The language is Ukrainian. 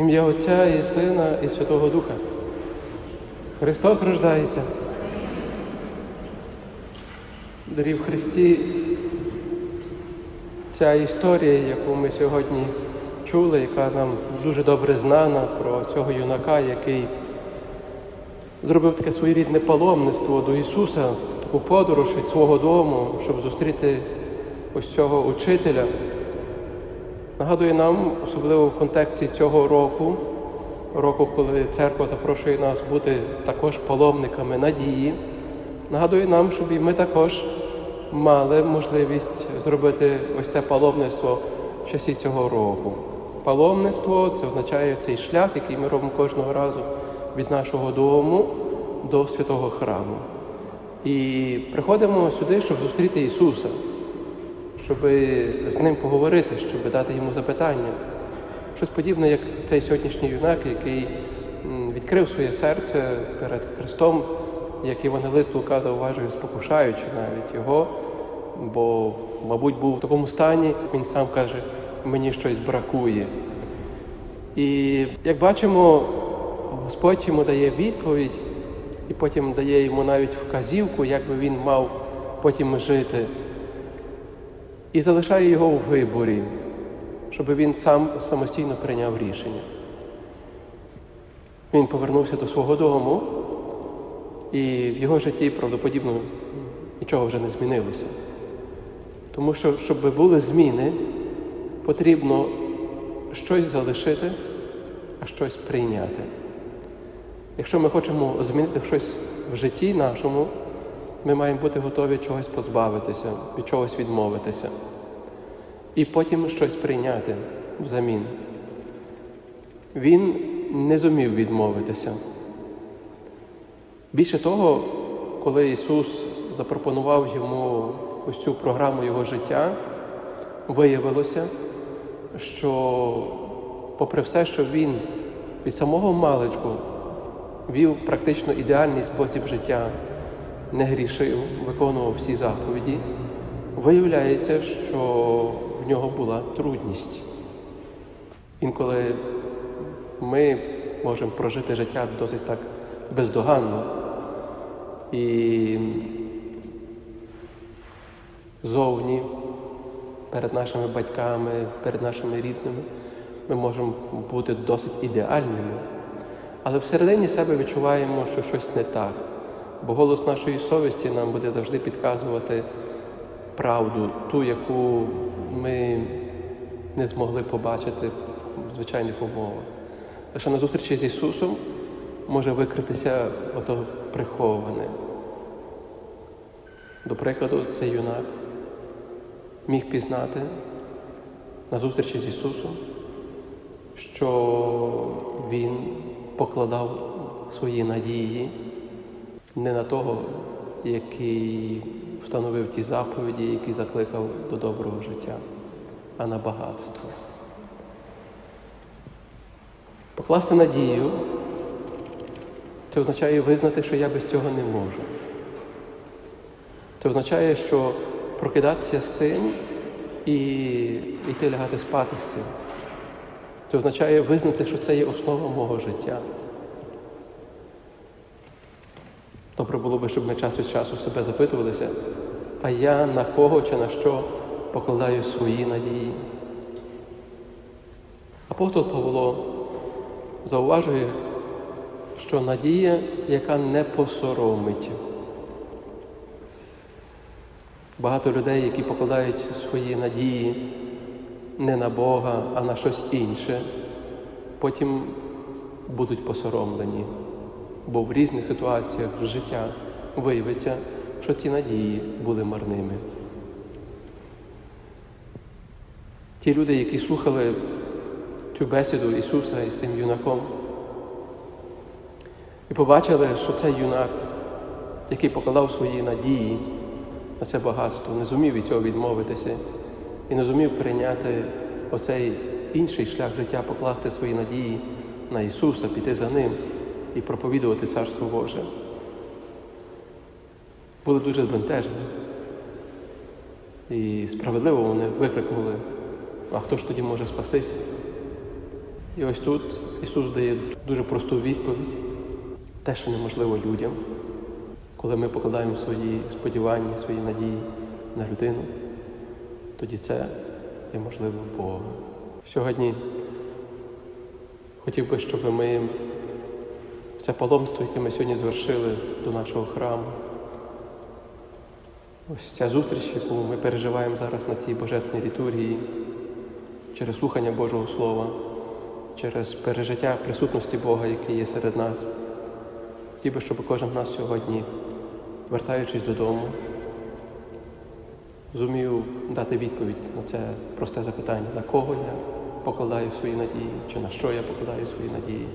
Ім'я Отця і Сина і Святого Духа. Христос рождається. Дорі в Христі, ця історія, яку ми сьогодні чули, яка нам дуже добре знана про цього юнака, який зробив таке своєрідне паломництво до Ісуса, таку подорож від свого дому, щоб зустріти ось цього учителя. Нагадує нам, особливо в контексті цього року, року, коли церква запрошує нас бути також паломниками надії, нагадує нам, щоб і ми також мали можливість зробити ось це паломництво в часі цього року. Паломництво це означає цей шлях, який ми робимо кожного разу від нашого дому до святого храму. І приходимо сюди, щоб зустріти Ісуса щоб з ним поговорити, щоб дати йому запитання. Щось подібне, як цей сьогоднішній юнак, який відкрив своє серце перед Христом, як євангелист Лука зауважує, спокушаючи навіть його, бо, мабуть, був в такому стані, він сам каже, мені щось бракує. І як бачимо, Господь йому дає відповідь і потім дає йому навіть вказівку, як би він мав потім жити і залишає його у виборі, щоб він сам самостійно прийняв рішення. Він повернувся до свого дому, і в його житті правдоподібно нічого вже не змінилося. Тому що, щоб були зміни, потрібно щось залишити, а щось прийняти. Якщо ми хочемо змінити щось в житті нашому, ми маємо бути готові чогось позбавитися, від чогось відмовитися. І потім щось прийняти взамін. Він не зумів відмовитися. Більше того, коли Ісус запропонував йому ось цю програму його життя, виявилося, що, попри все, що він від самого маличку вів практично ідеальний спосіб життя не грішив, виконував всі заповіді, виявляється, що в нього була трудність. Інколи ми можемо прожити життя досить так бездоганно. І зовні перед нашими батьками, перед нашими рідними ми можемо бути досить ідеальними, але всередині себе відчуваємо, що щось не так бо голос нашої совісті нам буде завжди підказувати правду, ту, яку ми не змогли побачити в звичайних умовах. Лише на зустрічі з Ісусом може викритися ото приховане. До прикладу, цей юнак міг пізнати на зустрічі з Ісусом, що Він покладав свої надії не на того, який встановив ті заповіді, який закликав до доброго життя, а на багатство. Покласти надію це означає визнати, що я без цього не можу. Це означає, що прокидатися з цим і йти лягати спати з цим. Це означає визнати, що це є основа мого життя. Добре було би, щоб ми час від часу себе запитувалися, а я на кого чи на що покладаю свої надії. Апостол Павло зауважує, що надія, яка не посоромить. Багато людей, які покладають свої надії не на Бога, а на щось інше, потім будуть посоромлені бо в різних ситуаціях життя виявиться, що ті надії були марними. Ті люди, які слухали цю бесіду Ісуса із цим юнаком, і побачили, що цей юнак, який покладав свої надії на це багатство, не зумів від цього відмовитися і не зумів прийняти оцей інший шлях життя, покласти свої надії на Ісуса, піти за Ним і проповідувати Царство Боже. Були дуже збентежені. І справедливо вони викрикнули, а хто ж тоді може спастися? І ось тут Ісус дає дуже просту відповідь, те, що неможливо людям, коли ми покладаємо свої сподівання, свої надії на людину, тоді це є можливо Богу. Сьогодні хотів би, щоб ми це паломство, яке ми сьогодні звершили до нашого храму, ось ця зустріч, яку ми переживаємо зараз на цій божественній літургії, через слухання Божого Слова, через пережиття присутності Бога, який є серед нас. Хотів би, щоб кожен з нас сьогодні, вертаючись додому, зумів дати відповідь на це просте запитання, на кого я покладаю свої надії, чи на що я покладаю свої надії.